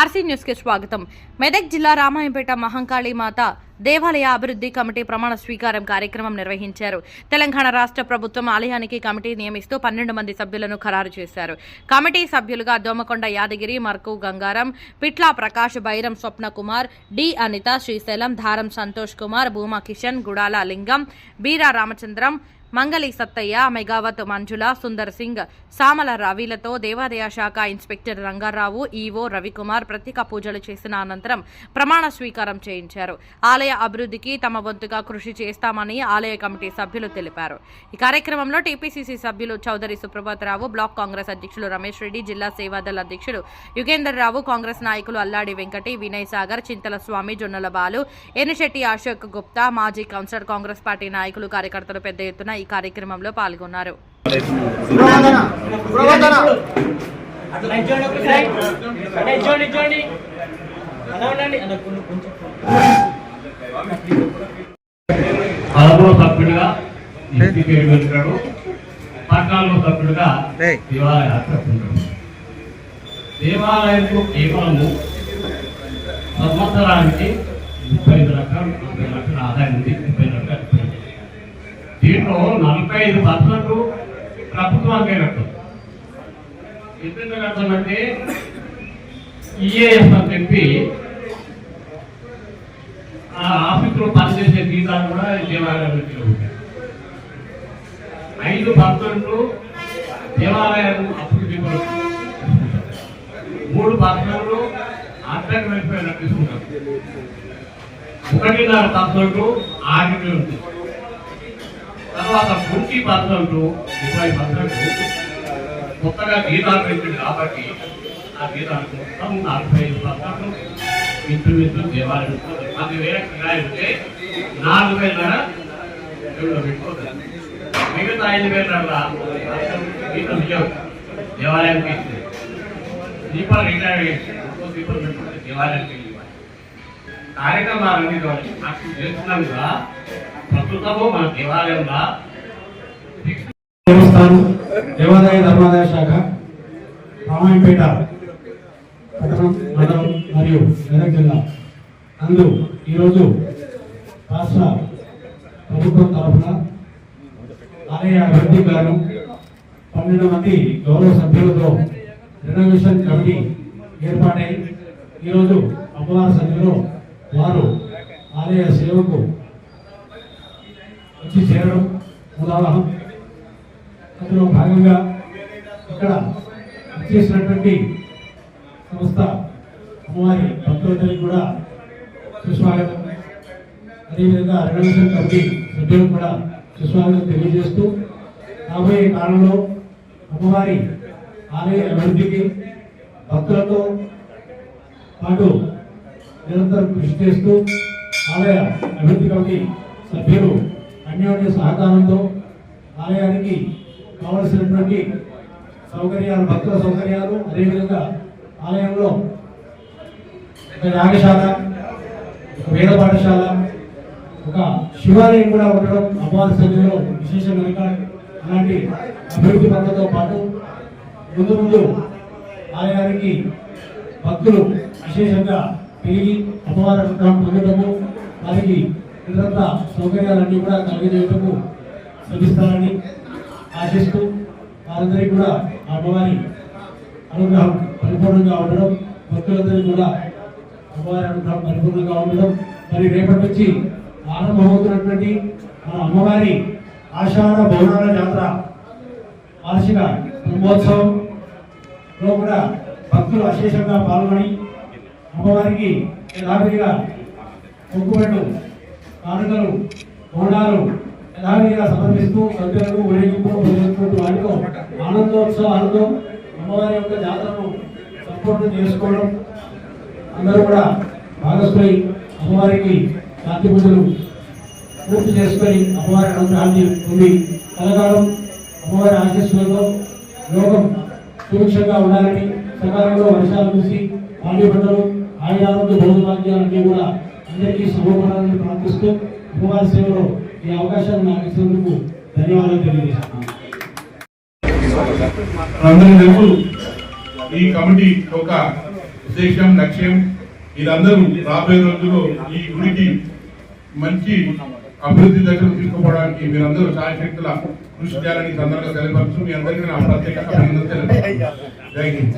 RC న్యూస్కి స్వాగతం. మెదక్ జిల్లా రామాయంపేట మహంకాళి మాత దేవాలయ అభివృద్ధి కమిటీ ప్రమాణ స్వీకారం కార్యక్రమం నిర్వహించారు. తెలంగాణ రాష్ట్ర ప్రభుత్వం ఆలయానికి కమిటీ నియమిస్తూ పన్నెండు మంది సభ్యులను ఖరారు చేశారు. కమిటీ సభ్యులుగా దోమకొండ యాదగిరి మర్కు గంగారం పిట్లా ప్రకాష్ బైరం స్వప్న కుమార్ డి అనిత శ్రీశైలం ధారం సంతోష్ కుమార్ భూమా కిషన్ గుడాల లింగం బీరా రామచంద్రం మంగళి సత్తయ్య మెగావత్ మంజుల సుందర్ సింగ్ సామల రవిలతో దేవాదాయ శాఖ ఇన్స్పెక్టర్ రంగారావు ఈవో రవికుమార్ ప్రత్యేక పూజలు చేసిన అనంతరం ప్రమాణ స్వీకారం చేయించారు. ఆలయ అభివృద్ధికి తమ వంతుగా కృషి చేస్తామని ఆలయ కమిటీ సభ్యులు తెలిపారు. ఈ కార్యక్రమంలో టీపీసీసీ సభ్యులు చౌదరి సుప్రభాతరావు బ్లాక్ కాంగ్రెస్ అధ్యక్షులు రమేష్ రెడ్డి జిల్లా సేవాదళ అధ్యక్షుడు యుగేందర్ రావు కాంగ్రెస్ నాయకులు అల్లాడి వెంకటి వినయ్ సాగర్ చింతల స్వామి జొన్నల బాలు ఎనిశెట్టి అశోక్ గుప్తా మాజీ కౌన్సిలర్ కాంగ్రెస్ పార్టీ నాయకులు కార్యకర్తలు పెద్ద ఎత్తున ఈ కార్యక్రమంలో పాల్గొన్నారు సభ్యుడిగా పద్నాలుగో సభ్యుడిగా. దేవాలయ అధ్యక్షుడు దేవాలయంలో కేవలము సంవత్సరానికి ముప్పై ఐదు లక్షలు నలభై లక్షల ఆదాయం ఉంది ముప్పై ఐదు లక్షలు. దీంట్లో నలభై ఐదు పర్సెంట్ ప్రభుత్వానికే కట్టదు ఎందుకు కడతామంటే ఈఏఎఫ్ అని చెప్పి ఆ ఆఫీసులో పనిచేసే జీతాలు కూడా దేవాలయం ఐదు పర్సెంట్ దేవాలయాలు అప్పులు కొరకు మూడు పర్సెంట్ అర్థం వెల్ఫేర్ తీసుకుంటారు. ఒకటిన్నర పర్సెంట్ ఆగిపోయి ఉంటుంది తర్వాత పూర్తి పాత్రలు ఇరవై పాత్రలు కొత్తగా గీతాలు పెట్టింది కాబట్టి ఆ గీతాలు మొత్తం నలభై ఐదు పర్సెంట్ ఇంచుమించు దేవాలయం పది వేల కిరాయి ఉంటే నాలుగు వేల ఎవరో మిగతా ఐదు వేల గీతం దేవాలయానికి దీపాలు రిటైర్ దీపాలు పెట్టుకుంటే దేవాలయానికి కార్యక్రమాలన్నీ నాకు చేస్తున్నందుగా ప్రస్తుతము మన దేవాలయంలో దేవస్థానం దేవాదాయ ధర్మాదాయ శాఖ రామాయంపేట పట్టణం మండలం మరియు మెదక్ జిల్లా అందు ఈరోజు రాష్ట్ర ప్రభుత్వం తరఫున ఆలయ అభివృద్ధి గాను పన్నెండు మంది గౌరవ సభ్యులతో రెనోవేషన్ కమిటీ ఏర్పాటై ఈరోజు అమ్మవారి సన్నిధిలో వారు ఆలయ సేవకు వచ్చి చేరడం ఉదాహరణ అందులో భాగంగా ఇక్కడ చేసినటువంటి సంస్థ అమ్మవారి భక్తులందరికీ కూడా సుస్వాగతం. అదేవిధంగా రెనోవేషన్ కమిటీ సభ్యులకు కూడా సుస్వాగతం తెలియజేస్తూ రాబోయే కాలంలో అమ్మవారి ఆలయ అభివృద్ధికి భక్తులతో పాటు నిరంతరం కృషి చేస్తూ ఆలయ అభివృద్ధి కమిటీ సభ్యులు అన్యోన్య సహకారంతో ఆలయానికి కావలసినటువంటి సౌకర్యాలు భక్తుల సౌకర్యాలు అదేవిధంగా ఆలయంలో ఒక యాగశాల ఒక వేద పాఠశాల ఒక శివాలయం కూడా ఉండడం అమ్మవారి సన్నిధిలో విశేషం కనుక అలాంటి అభివృద్ధి పనులతో పాటు ముందు ముందు ఆలయానికి భక్తులు విశేషంగా పెరిగి అమ్మవారి అనుగ్రహం పొందడము వారికి ఇతరత్ర సౌకర్యాలన్నీ కూడా కలిగజేయటము శ్రమిస్తారని ఆశిస్తూ వారందరికీ కూడా అమ్మవారి అనుగ్రహం పరిపూర్ణంగా ఉండడం భక్తులందరికీ కూడా అమ్మవారి అనుగ్రహం పరిపూర్ణంగా ఉండడం. మరి రేపటి నుంచి ఆరంభమవుతున్నటువంటి మన అమ్మవారి ఆషాఢ భవనాల జాతర వార్షిక బ్రహ్మోత్సవంలో కూడా భక్తులు అశేషంగా పాల్గొని అమ్మవారికి యథావిధిగా ముగ్గుబెట్టు కానుకలు బోనాలు యథావిధిగా సమర్పిస్తూ సభ్యులకు ఊరేగింపు మొదలైనటువంటి వాటితో ఆనందోత్సవాలతో అమ్మవారి యొక్క జాతరను సంపూర్ణం చేసుకోవడం. అందరూ కూడా భాగస్వామి అమ్మవారికి శాంతి పూజలు పూర్తి చేసుకొని అమ్మవారి అనుగ్రహాన్ని పొంది కలకాలం అమ్మవారి ఆశీస్సులతో లోకం సురక్షంగా ఉండాలని సకాలంలో వర్షాలు చూసి పాడి ఆయన ఆరోగ్య భోజనాగ్యాలన్నీ కూడా అందరికీ శుభపడాలని ప్రార్థిస్తూ ఉపవాస సేవలో ఈ అవకాశాన్ని నాకు ఇచ్చినందుకు ధన్యవాదాలు తెలియజేస్తున్నాను ఈ కమిటీ యొక్క ఉద్దేశం లక్ష్యం ఇదందరూ రాబోయే రోజుల్లో ఈ గుడికి మంచి అభివృద్ధి దశలు తీసుకోవడానికి మీరందరూ సాయశక్తుల కృషి చేయాలని సందర్భంగా తెలియపరచు మీ అందరికీ నా ప్రత్యేక అభినందన తెలియజేస్తున్నాను. జై హింద్